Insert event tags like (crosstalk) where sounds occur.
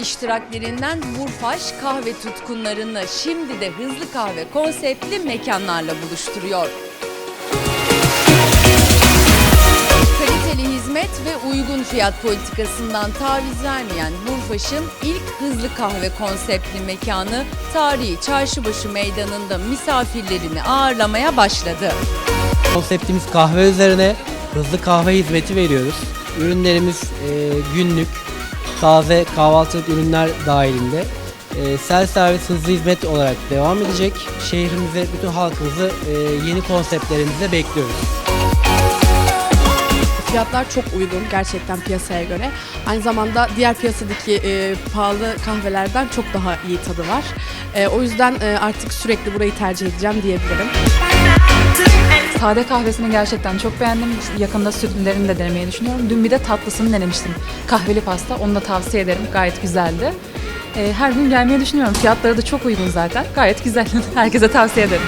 iştiraklerinden Burfaş kahve tutkunlarını şimdi de hızlı kahve konseptli mekanlarla buluşturuyor. Kaliteli hizmet ve uygun fiyat politikasından taviz vermeyen Burfaş'ın ilk hızlı kahve konseptli mekanı tarihi Çarşıbaşı Meydanı'nda misafirlerini ağırlamaya başladı. Konseptimiz kahve üzerine hızlı kahve hizmeti veriyoruz. Ürünlerimiz e, günlük, taze kahvaltılık ürünler dahilinde. E, self servis hızlı hizmet olarak devam edecek. Şehrimize, bütün halkımızı e, yeni konseptlerimize bekliyoruz. Fiyatlar çok uygun gerçekten piyasaya göre. Aynı zamanda diğer piyasadaki e, pahalı kahvelerden çok daha iyi tadı var. E, o yüzden e, artık sürekli burayı tercih edeceğim diyebilirim. Sade kahvesini gerçekten çok beğendim. Yakında sütlerini de denemeyi düşünüyorum. Dün bir de tatlısını denemiştim. Kahveli pasta. Onu da tavsiye ederim. Gayet güzeldi. Ee, her gün gelmeyi düşünüyorum. Fiyatları da çok uygun zaten. Gayet güzel. (laughs) Herkese tavsiye ederim.